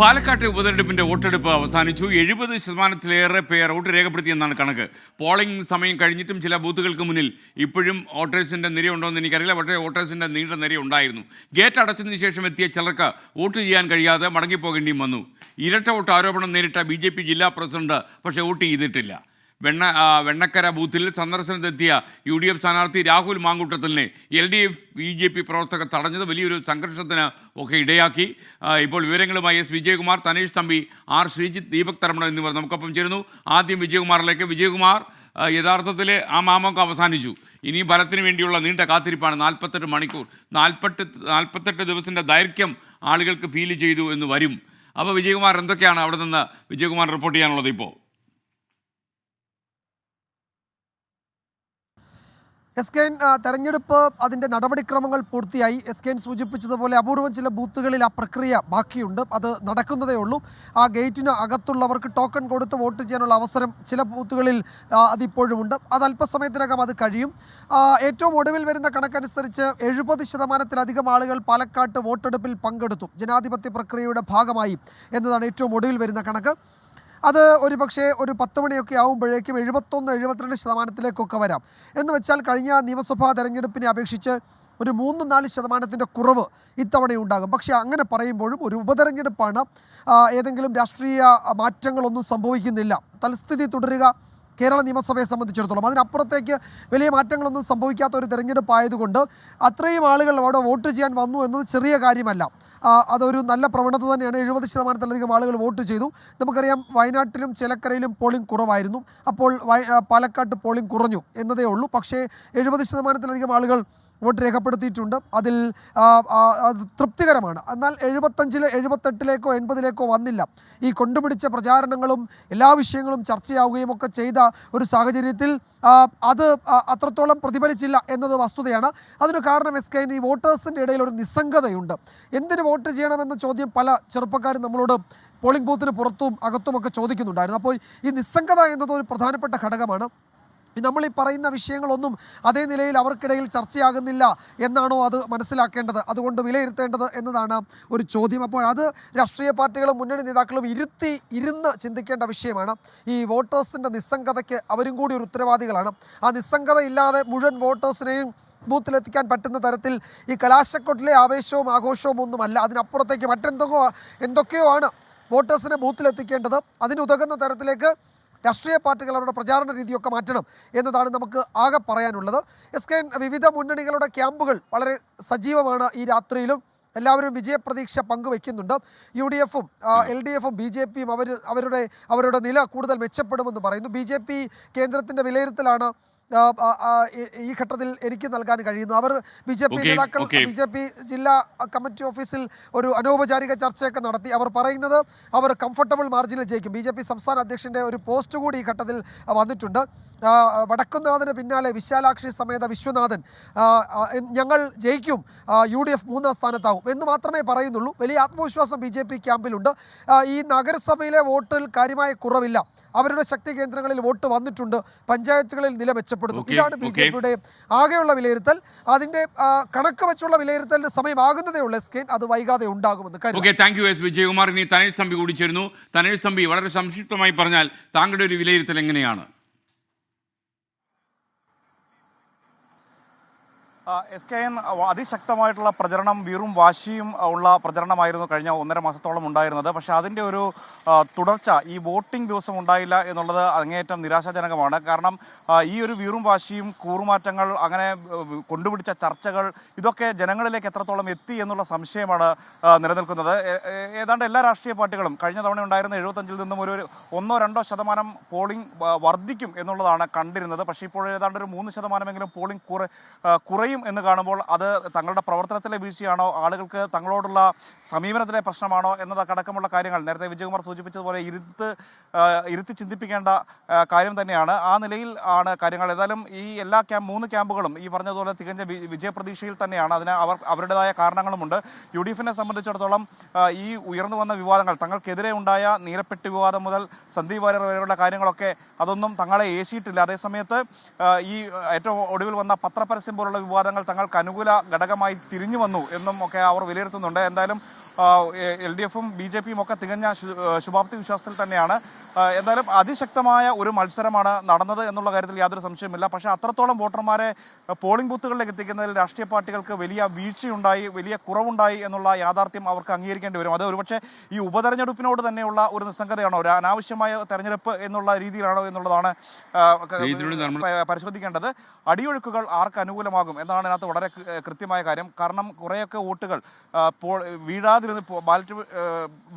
പാലക്കാട്ടെ ഉപതെരഞ്ഞെടുപ്പിന്റെ വോട്ടെടുപ്പ് അവസാനിച്ചു. എഴുപത് ശതമാനത്തിലേറെ പേർ വോട്ട് രേഖപ്പെടുത്തിയെന്നാണ് കണക്ക്. പോളിംഗ് സമയം കഴിഞ്ഞിട്ടും ചില ബൂത്തുകൾക്ക് മുന്നിൽ ഇപ്പോഴും വോട്ടേഴ്സിന്റെ നിരയുണ്ടോയെന്ന് എനിക്കറിയില്ല. പക്ഷേ വോട്ടേഴ്സിന്റെ നീണ്ട നിര ഉണ്ടായിരുന്നു ഗേറ്റ് അടച്ചതിന് ശേഷം എത്തിയ ചിലർക്ക് വോട്ട് ചെയ്യാൻ കഴിയാതെ മടങ്ങിപ്പോകേണ്ടിയും വന്നു. ഇരട്ട വോട്ട് ആരോപണം നേരിട്ട ബി ജില്ലാ പ്രസിഡന്റ് പക്ഷേ വോട്ട് ചെയ്തിട്ടില്ല. വെണ്ണ വെണ്ണക്കര ബൂത്തിൽ സന്ദർശനത്തെത്തിയ യു ഡി എഫ് സ്ഥാനാർത്ഥി Rahul മാങ്കൂട്ടത്തിലിനെ L D F B J P പ്രവർത്തകർ തടഞ്ഞത് വലിയൊരു സംഘർഷത്തിന് ഒക്കെ ഇടയാക്കി. ഇപ്പോൾ വിവരങ്ങളുമായി എസ് വിജയകുമാർ തനേഷ് തമ്പി ആർ ശ്രീജിത്ത് ദീപക് തരമണ എന്നിവർ നമുക്കൊപ്പം ചേരുന്നു. ആദ്യം വിജയകുമാറിലേക്ക്. വിജയകുമാർ യഥാർത്ഥത്തിൽ ആ മാമൊക്കെ അവസാനിച്ചു. ഇനി ഫലത്തിന് വേണ്ടിയുള്ള നീണ്ട കാത്തിരിപ്പാണ്. നാൽപ്പത്തെട്ട് മണിക്കൂർ നാൽപ്പത്തെട്ട് നാൽപ്പത്തെട്ട് ദിവസത്തിന്റെ ദൈർഘ്യം ആളുകൾക്ക് ഫീൽ ചെയ്തു എന്ന് വരും. അപ്പോൾ വിജയകുമാർ എന്തൊക്കെയാണ് അവിടെ നിന്ന് വിജയകുമാർ റിപ്പോർട്ട് ചെയ്യാനുള്ളത് ഇപ്പോൾ എസ് കെ എൻ തെരഞ്ഞെടുപ്പ് അതിന്റെ നടപടിക്രമങ്ങൾ പൂർത്തിയായി. എസ് കെ എൻ സൂചിപ്പിച്ചതുപോലെ അപൂർവം ചില ബൂത്തുകളിൽ ആ പ്രക്രിയ ബാക്കിയുണ്ട്. അത് നടക്കുന്നതേ ഉള്ളൂ. ആ ഗേറ്റിന് അകത്തുള്ളവർക്ക് ടോക്കൺ കൊടുത്ത് വോട്ട് ചെയ്യാനുള്ള അവസരം ചില ബൂത്തുകളിൽ അതിപ്പോഴുമുണ്ട് അത് അല്പസമയത്തിനകം അത് കഴിയും. ഏറ്റവും ഒടുവിൽ വരുന്ന കണക്കനുസരിച്ച് എഴുപത് ശതമാനത്തിലധികം ആളുകൾ പാലക്കാട്ട് വോട്ടെടുപ്പിൽ പങ്കെടുത്തു. ജനാധിപത്യ പ്രക്രിയയുടെ ഭാഗമായി എന്നതാണ് ഏറ്റവും ഒടുവിൽ വരുന്ന കണക്ക്. അത് ഒരു പക്ഷേ ഒരു പത്ത് മണിയൊക്കെ ആകുമ്പോഴേക്കും എഴുപത്തൊന്ന് എഴുപത്തിരണ്ട് ശതമാനത്തിലേക്കൊക്കെ വരാം. എന്ന് വെച്ചാൽ കഴിഞ്ഞ നിയമസഭാ തെരഞ്ഞെടുപ്പിനെ അപേക്ഷിച്ച് ഒരു മൂന്ന് നാല് ശതമാനത്തിന്റെ കുറവ് ഇത്തവണയുണ്ടാകും. പക്ഷേ അങ്ങനെ പറയുമ്പോഴും ഒരു ഉപതെരഞ്ഞെടുപ്പാണ് ഏതെങ്കിലും രാഷ്ട്രീയ മാറ്റങ്ങളൊന്നും സംഭവിക്കുന്നില്ല. തൽസ്ഥിതി തുടരുക കേരള നിയമസഭയെ സംബന്ധിച്ചിടത്തോളം. അതിനപ്പുറത്തേക്ക് വലിയ മാറ്റങ്ങളൊന്നും സംഭവിക്കാത്ത ഒരു തെരഞ്ഞെടുപ്പായതുകൊണ്ട് അത്രയും ആളുകൾ അവിടെ വോട്ട് ചെയ്യാൻ വന്നു എന്നത് ചെറിയ കാര്യമല്ല. അതൊരു നല്ല പ്രവണത തന്നെയാണ്. എഴുപത് ശതമാനത്തിലധികം ആളുകൾ വോട്ട് ചെയ്തു. നമുക്കറിയാം വയനാട്ടിലും ചിലക്കരയിലും പോളിംഗ് കുറവായിരുന്നു. അപ്പോൾ പാലക്കാട്ട് പോളിംഗ് കുറഞ്ഞു എന്നതേ ഉള്ളൂ. പക്ഷേ എഴുപത് ശതമാനത്തിലധികം ആളുകൾ വോട്ട് രേഖപ്പെടുത്തിയിട്ടുണ്ട്. അതിൽ അത് തൃപ്തികരമാണ്. എന്നാൽ എഴുപത്തഞ്ചിൽ എഴുപത്തെട്ടിലേക്കോ എൺപതിലേക്കോ വന്നില്ല. ഈ കൊണ്ടുപിടിച്ച പ്രചാരണങ്ങളും എല്ലാ വിഷയങ്ങളും ചർച്ചയാവുകയും ഒക്കെ ചെയ്ത ഒരു സാഹചര്യത്തിൽ അത് അത്രത്തോളം പ്രതിഫലിച്ചില്ല എന്നത് വസ്തുതയാണ്. അതിന് കാരണം എസ് കെ ഈ വോട്ടേഴ്സിന്റെ ഇടയിൽ ഒരു നിസ്സംഗതയുണ്ട്. എന്തിന് വോട്ട് ചെയ്യണമെന്ന ചോദ്യം പല ചെറുപ്പക്കാരും നമ്മളോട് പോളിംഗ് ബൂത്തിന് പുറത്തും അകത്തുമൊക്കെ ചോദിക്കുന്നുണ്ടായിരുന്നു. അപ്പോൾ ഈ നിസ്സംഗത എന്നത് ഒരു പ്രധാനപ്പെട്ട ഘടകമാണ്. നമ്മൾ ഈ പറയുന്ന വിഷയങ്ങളൊന്നും അതേ നിലയിൽ അവർക്കിടയിൽ ചർച്ചയാകുന്നില്ല എന്നാണോ അത് മനസ്സിലാക്കേണ്ടത്? അതുകൊണ്ട് വിലയിരുത്തേണ്ടത് എന്നതാണ് ഒരു ചോദ്യം. അപ്പോൾ അത് രാഷ്ട്രീയ പാർട്ടികളും മുന്നണി നേതാക്കളും ഇരുത്തി ഇരുന്ന് ചിന്തിക്കേണ്ട വിഷയമാണ്. ഈ വോട്ടേഴ്സിന്റെ നിസ്സംഗതയ്ക്ക് അവരും കൂടി ഒരു ഉത്തരവാദികളാണ്. ആ നിസ്സംഗത ഇല്ലാതെ മുഴുവൻ വോട്ടേഴ്സിനെയും ബൂത്തിലെത്തിക്കാൻ പറ്റുന്ന തരത്തിൽ ഈ കലാശക്കൊട്ടിലെ ആവേശവും ആഘോഷവും ഒന്നുമല്ല. അതിനപ്പുറത്തേക്ക് മറ്റെന്തൊക്കെയോ എന്തൊക്കെയോ ആണ് വോട്ടേഴ്സിനെ ബൂത്തിലെത്തിക്കേണ്ടത്. അതിനുതകുന്ന തരത്തിലേക്ക് രാഷ്ട്രീയ പാർട്ടികൾ അവരുടെ പ്രചാരണ രീതിയൊക്കെ മാറ്റണം എന്നതാണ് നമുക്ക് ആകെ പറയാനുള്ളത്. എസ് കെ വിവിധ മുന്നണികളുടെ ക്യാമ്പുകൾ വളരെ സജീവമാണ് ഈ രാത്രിയിലും. എല്ലാവരും വിജയപ്രതീക്ഷ പങ്കുവെക്കുന്നുണ്ട്. യു ഡി എഫും എൽ ഡി എഫും ബി ജെ പിയും അവർ അവരുടെ അവരുടെ നില കൂടുതൽ മെച്ചപ്പെടുമെന്ന് പറയുന്നു. ബി ജെ പി കേന്ദ്രത്തിന്റെ വിലയിരുത്തലാണ് ഈ- ഘട്ടത്തിൽ എനിക്ക് നൽകാൻ കഴിയുന്നു. അവർ ബി ജെ പി നേതാക്കൾ ബി ജെ പി ജില്ലാ കമ്മിറ്റി ഓഫീസിൽ ഒരു അനൗപചാരിക ചർച്ചയൊക്കെ നടത്തി. അവർ പറയുന്നത് അവർ കംഫർട്ടബിൾ മാർജിനിൽ ജയിക്കും. ബി ജെ പി സംസ്ഥാന അധ്യക്ഷന്റെ ഒരു പോസ്റ്റ് കൂടി ഈ ഘട്ടത്തിൽ വന്നിട്ടുണ്ട്. വടക്കുന്നാഥന് പിന്നാലെ വിശാലാക്ഷി സമേത വിശ്വനാഥൻ. ഞങ്ങൾ ജയിക്കും. യു ഡി എഫ് മൂന്നാം സ്ഥാനത്താകും എന്ന് മാത്രമേ പറയുന്നുള്ളൂ. വലിയ ആത്മവിശ്വാസം ബി ജെ പി ക്യാമ്പിലുണ്ട്. ഈ നഗരസഭയിലെ വോട്ടിൽ കാര്യമായ കുറവില്ല. അവരുടെ ശക്തി കേന്ദ്രങ്ങളിൽ വോട്ട് വന്നിട്ടുണ്ട്. പഞ്ചായത്തുകളിൽ നില മെച്ചപ്പെടുന്നു. ഇതാണ് ബി ജെ പിയുടെ ആകെയുള്ള വിലയിരുത്തൽ. അതിന്റെ കണക്ക് വെച്ചുള്ള വിലയിരുത്തലിന്റെ സമയമാകുന്നതേ ഉള്ള. സ്കെയിൻ അത് വൈകാതെ ഉണ്ടാകുമെന്ന് okay thank you S Vijayakumar. ഇനി തനേഷ് തമ്പി കൂടി ചേരുന്നു. തനേഷ് തമ്പി വളരെ സംക്ഷിപ്തമായി പറഞ്ഞാൽ താങ്കളുടെ ഒരു വിലയിരുത്തൽ എങ്ങനെയാണ് ആ, എസ് കെ എൻ അതിശക്തമായിട്ടുള്ള പ്രചരണം വീറും വാശിയും ഉള്ള പ്രചരണമായിരുന്നു കഴിഞ്ഞ ഒന്നര മാസത്തോളം ഉണ്ടായിരുന്നത്. പക്ഷേ അതിന്റെ ഒരു തുടർച്ച ഈ വോട്ടിംഗ് ദിവസം ഉണ്ടായില്ല എന്നുള്ളത് അങ്ങേയറ്റം നിരാശാജനകമാണ്. കാരണം ഈ ഒരു വീറും വാശിയും കൂറുമാറ്റങ്ങൾ അങ്ങനെ കൊണ്ടുപിടിച്ച ചർച്ചകൾ ഇതൊക്കെ ജനങ്ങളിലേക്ക് എത്രത്തോളം എത്തി എന്നുള്ള സംശയമാണ് നിലനിൽക്കുന്നത്. ഏതാണ്ട് എല്ലാ രാഷ്ട്രീയ പാർട്ടികളും കഴിഞ്ഞ തവണ ഉണ്ടായിരുന്ന എഴുപത്തഞ്ചിൽ നിന്നും ഒരു ഒന്നോ രണ്ടോ ശതമാനം പോളിംഗ് വർദ്ധിക്കും എന്നുള്ളതാണ് കണ്ടിരുന്നത്. പക്ഷേ ഇപ്പോൾ ഏതാണ്ട് ഒരു മൂന്ന് ശതമാനമെങ്കിലും പോളിംഗ് കുറ ആ, കുറയും എന്ന് കാണുമ്പോൾ അത് തങ്ങളുടെ പ്രവർത്തനത്തിലെ വീഴ്ചയാണോ ആളുകൾക്ക് തങ്ങളോടുള്ള സമീപനത്തിലെ പ്രശ്നമാണോ എന്നതടക്കമുള്ള കാര്യങ്ങൾ നേരത്തെ വിജയകുമാർ സൂചിപ്പിച്ചതുപോലെ ഇരുത്ത് ഇരുത്തി ചിന്തിപ്പിക്കേണ്ട കാര്യം തന്നെയാണ്. ആ നിലയിൽ ആണ് കാര്യങ്ങൾ. ഏതായാലും ഈ എല്ലാ ക്യാമ്പ് മൂന്ന് ക്യാമ്പുകളും ഈ പറഞ്ഞതുപോലെ തികഞ്ഞ വിജയപ്രതീക്ഷയിൽ തന്നെയാണ്. അതിന് അവർ അവരുടേതായ കാരണങ്ങളുമുണ്ട്. യു ഡി എഫിനെ സംബന്ധിച്ചിടത്തോളം ഈ ഉയർന്നു വന്ന വിവാദങ്ങൾ തങ്ങൾക്കെതിരെ ഉണ്ടായ നീരപ്പെട്ടി വിവാദം മുതൽ സന്ദീപ് വാര്യർ വരെയുള്ള കാര്യങ്ങളൊക്കെ അതൊന്നും തങ്ങളെ ഏശിയിട്ടില്ല. അതേസമയത്ത് ഈ ഏറ്റവും ഒടുവിൽ വന്ന പത്രപരസ്യം പോലുള്ള വിവാദങ്ങൾ വിവാദങ്ങൾ തങ്ങൾക്ക് അനുകൂല ഘടകമായി തിരിഞ്ഞു വന്നു എന്നും ഒക്കെ അവർ വിലയിരുത്തുന്നുണ്ട്. എന്തായാലും എൽ ഡി എഫും ബി ജെ പിയും ഒക്കെ തികഞ്ഞ ശുഭാപ്തി വിശ്വാസത്തിൽ തന്നെയാണ്. എന്തായാലും അതിശക്തമായ ഒരു മത്സരമാണ് നടന്നത് എന്നുള്ള കാര്യത്തിൽ യാതൊരു സംശയമില്ല പക്ഷേ അത്രത്തോളം വോട്ടർമാരെ പോളിംഗ് ബൂത്തുകളിലേക്ക് എത്തിക്കുന്നതിൽ രാഷ്ട്രീയ പാർട്ടികൾക്ക് വലിയ വീഴ്ചയുണ്ടായി വലിയ കുറവുണ്ടായി എന്നുള്ള യാഥാർത്ഥ്യം അവർക്ക് അംഗീകരിക്കേണ്ടി വരും. അത് ഒരുപക്ഷെ ഈ ഉപതെരഞ്ഞെടുപ്പിനോട് തന്നെയുള്ള ഒരു നിസ്സംഗതയാണോ? ഒരു അനാവശ്യമായ തെരഞ്ഞെടുപ്പ് എന്നുള്ള രീതിയിലാണോ എന്നുള്ളതാണ് പരിശോധിക്കേണ്ടത്. അടിയൊഴുക്കുകൾ ആർക്ക് അനുകൂലമാകും എന്നാണ് ഇതിനകത്ത് വളരെ കൃത്യമായ കാര്യം. കാരണം കുറേയൊക്കെ വോട്ടുകൾ വീഴാതിരുന്ന് ബാലറ്റ്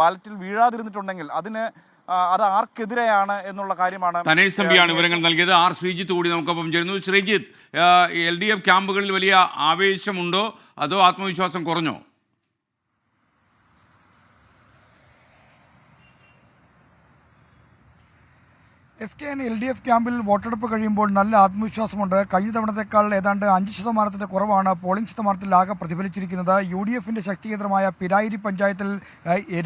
ബാലറ്റിൽ വീഴാതിരുന്നിട്ടുണ്ടെങ്കിൽ അതിന് അത് ആർക്കെതിരെയാണ് എന്നുള്ള കാര്യമാണ് തനേഷ് തമ്പിയാണ് വിവരങ്ങൾ നൽകിയത്. ആർ ശ്രീജിത്ത് കൂടി നമുക്കൊപ്പം ചേരുന്നു. ശ്രീജിത്ത് എൽ ഡി എഫ് ക്യാമ്പുകളിൽ വലിയ ആവേശമുണ്ടോ? അതോ ആത്മവിശ്വാസം കുറഞ്ഞോ? S K N L D F ക്യാമ്പിൽ വോട്ടെടുപ്പ് കഴിയുമ്പോൾ നല്ല ആത്മവിശ്വാസമുണ്ട്. കഴിഞ്ഞ തവണത്തേക്കാൾ ഏതാണ്ട് അഞ്ച് ശതമാനത്തിന്റെ കുറവാണ് പോളിംഗ് ശതമാനത്തിൽ ആകെ പ്രതിഫലിച്ചിരിക്കുന്നത്. യു ഡി എഫിന്റെ ശക്തി കേന്ദ്രമായ പിരായിരി പഞ്ചായത്തിൽ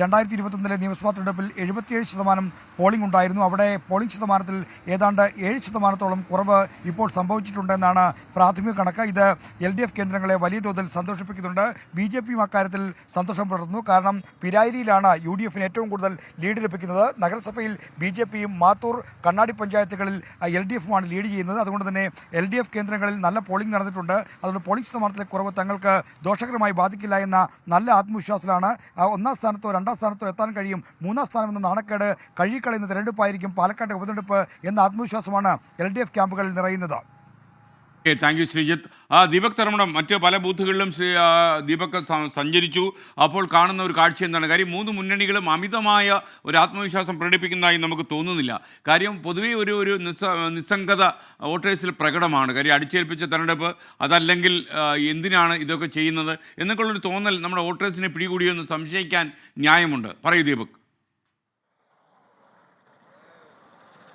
രണ്ടായിരത്തി ഇരുപത്തൊന്നിലെ നിയമസഭാ തെരഞ്ഞെടുപ്പിൽ എഴുപത്തിയേഴ് ശതമാനം പോളിംഗ് ഉണ്ടായിരുന്നു. അവിടെ പോളിംഗ് ശതമാനത്തിൽ ഏതാണ്ട് ഏഴ് ശതമാനത്തോളം കുറവ് ഇപ്പോൾ സംഭവിച്ചിട്ടുണ്ടെന്നാണ് പ്രാഥമിക കണക്ക്. ഇത് എൽ ഡി എഫ് കേന്ദ്രങ്ങളെ വലിയ തോതിൽ സന്തോഷിപ്പിക്കുന്നുണ്ട്. ബി ജെ പിയും അക്കാര്യത്തിൽ സന്തോഷം പുലർത്തുന്നു. കാരണം പിരായിരിയിലാണ് യു ഡി എഫിന് ഏറ്റവും കൂടുതൽ ലീഡ് ലഭിക്കുന്നത്. നഗരസഭയിൽ ബി ജെ പിയും മാത്തൂർ കണ്ണാടി പഞ്ചായത്തുകളിൽ എൽ ഡി എഫുമാണ് ലീഡ് ചെയ്യുന്നത്. അതുകൊണ്ട് തന്നെ എൽ ഡി എഫ് കേന്ദ്രങ്ങളിൽ നല്ല പോളിംഗ് നടന്നിട്ടുണ്ട്. അതുകൊണ്ട് പോളിംഗ് ശതമാനത്തിലെ കുറവ് തങ്ങൾക്ക് ദോഷകരമായി ബാധിക്കില്ല എന്ന നല്ല ആത്മവിശ്വാസത്തിലാണ്. ഒന്നാം സ്ഥാനത്തോ രണ്ടാം സ്ഥാനത്തോ എത്താൻ കഴിയും. മൂന്നാം സ്ഥാനം എന്ന നാണക്കേട് കഴുകിക്കളയുന്ന തെരഞ്ഞെടുപ്പായിരിക്കും പാലക്കാട്ടെ ഉപതെരഞ്ഞെടുപ്പ് എന്ന ആത്മവിശ്വാസമാണ് എൽ ഡി എഫ് ക്യാമ്പുകളിൽ നിറയുന്നത്. Okay thank you Sreejith. ആ ദീപക് തർമ്മണം മറ്റ് പല ബൂത്തുകളിലും ശ്രീ ദീപക് സഞ്ചരിച്ചു. അപ്പോൾ കാണുന്ന ഒരു കാഴ്ച എന്താണ്? കാര്യം മൂന്ന് മുന്നണികളും അമിതമായ ഒരു ആത്മവിശ്വാസം പ്രകടിപ്പിക്കുന്നതായി നമുക്ക് തോന്നുന്നില്ല. കാര്യം പൊതുവേ ഒരു ഒരു നിസ്സ നിസ്സംഗത വോട്ടേഴ്സിൽ പ്രകടമാണ്. കാര്യം അടിച്ചേൽപ്പിച്ച തെരഞ്ഞെടുപ്പ് അതല്ലെങ്കിൽ എന്തിനാണ് ഇതൊക്കെ ചെയ്യുന്നത് എന്നൊക്കെയുള്ളൊരു തോന്നൽ നമ്മുടെ വോട്ടേഴ്സിനെ പിടികൂടിയെന്ന് സംശയിക്കാൻ ന്യായമുണ്ട്. പറയൂ ദീപക്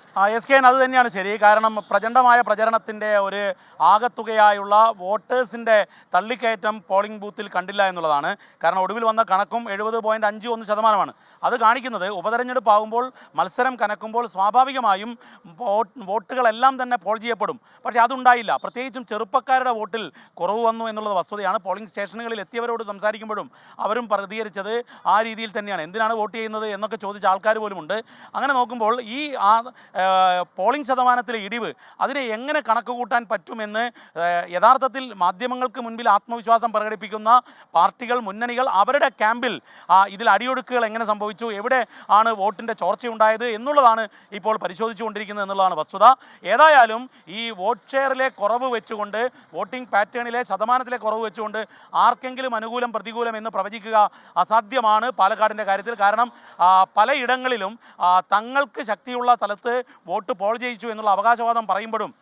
ആ എസ് കെ അത് തന്നെയാണ് ശരി. കാരണം പ്രചണ്ഡമായ പ്രചരണത്തിന്റെ ഒരു ആകത്തുകയായുള്ള വോട്ടേഴ്സിന്റെ തള്ളിക്കയറ്റം പോളിംഗ് ബൂത്തിൽ കണ്ടില്ല എന്നുള്ളതാണ്. കാരണം ഒടുവിൽ വന്ന കണക്കും എഴുപത് പോയിന്റ് അഞ്ച് ഒന്ന് ശതമാനമാണ്. അത് കാണിക്കുന്നത് ഉപതെരഞ്ഞെടുപ്പ് ആകുമ്പോൾ മത്സരം കനക്കുമ്പോൾ സ്വാഭാവികമായും വോട്ടുകളെല്ലാം തന്നെ പോൾ ചെയ്യപ്പെടും. പക്ഷേ അതുണ്ടായില്ല. പ്രത്യേകിച്ചും ചെറുപ്പക്കാരുടെ വോട്ടിൽ കുറവ് വന്നു എന്നുള്ളത് വസ്തുതയാണ്. പോളിംഗ് സ്റ്റേഷനുകളിൽ എത്തിയവരോട് സംസാരിക്കുമ്പോഴും അവരും പ്രതികരിച്ചത് ആ രീതിയിൽ തന്നെയാണ്. എന്തിനാണ് വോട്ട് ചെയ്യുന്നത് എന്നൊക്കെ ചോദിച്ച ആൾക്കാർ പോലുമുണ്ട്. അങ്ങനെ നോക്കുമ്പോൾ ഈ ആ, പോളിംഗ് ശതമാനത്തിലെ ഇടിവ് അതിനെ എങ്ങനെ കണക്ക് കൂട്ടാൻ പറ്റുമെന്ന് യഥാർത്ഥത്തിൽ മാധ്യമങ്ങൾക്ക് മുൻപിൽ ആത്മവിശ്വാസം പ്രകടിപ്പിക്കുന്ന പാർട്ടികൾ മുന്നണികൾ അവരുടെ ക്യാമ്പിൽ ഇതിൽ അടിയൊടുക്കുകൾ എങ്ങനെ സംഭവിച്ചു എവിടെ ആണ് വോട്ടിന്റെ ചോർച്ചയുണ്ടായത് എന്നുള്ളതാണ് ഇപ്പോൾ പരിശോധിച്ചുകൊണ്ടിരിക്കുന്നത് എന്നുള്ളതാണ് വസ്തുത. ഏതായാലും ഈ വോട്ട് ഷെയറിലെ കുറവ് വെച്ചുകൊണ്ട് വോട്ടിംഗ് പാറ്റേണിലെ ശതമാനത്തിലെ കുറവ് വെച്ചുകൊണ്ട് ആർക്കെങ്കിലും അനുകൂലം പ്രതികൂലം എന്ന് പ്രവചിക്കുക അസാധ്യമാണ് പാലക്കാടിന്റെ കാര്യത്തിൽ. കാരണം പലയിടങ്ങളിലും തങ്ങൾക്ക് ശക്തിയുള്ള സ്ഥലത്ത് വോട്ട് പോൾ ചെയ്യിച്ചു എന്നുള്ള അവകാശവാദം പറയുമ്പോഴും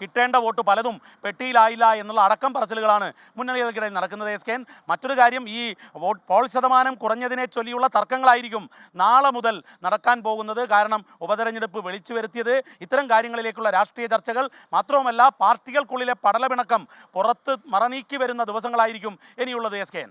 കിട്ടേണ്ട വോട്ട് പലതും പെട്ടിയിലായില്ല എന്നുള്ള അടക്കം പറച്ചിലുകളാണ് മുന്നണികൾക്കിടയിൽ നടക്കുന്നത്. എസ് കെ മറ്റൊരു കാര്യം ഈ വോട്ട് പോൾ ശതമാനം കുറഞ്ഞതിനെ ചൊല്ലിയുള്ള തർക്കങ്ങളായിരിക്കും നാളെ മുതൽ നടക്കാൻ പോകുന്നത്. കാരണം ഉപതെരഞ്ഞെടുപ്പ് വിളിച്ചു വരുത്തിയത് ഇത്തരം കാര്യങ്ങളിലേക്കുള്ള രാഷ്ട്രീയ ചർച്ചകൾ മാത്രവുമല്ല പാർട്ടികൾക്കുള്ളിലെ പടലപിണക്കം പുറത്ത് മറനീക്കി വരുന്ന ദിവസങ്ങളായിരിക്കും ഇനിയുള്ളത്. S K N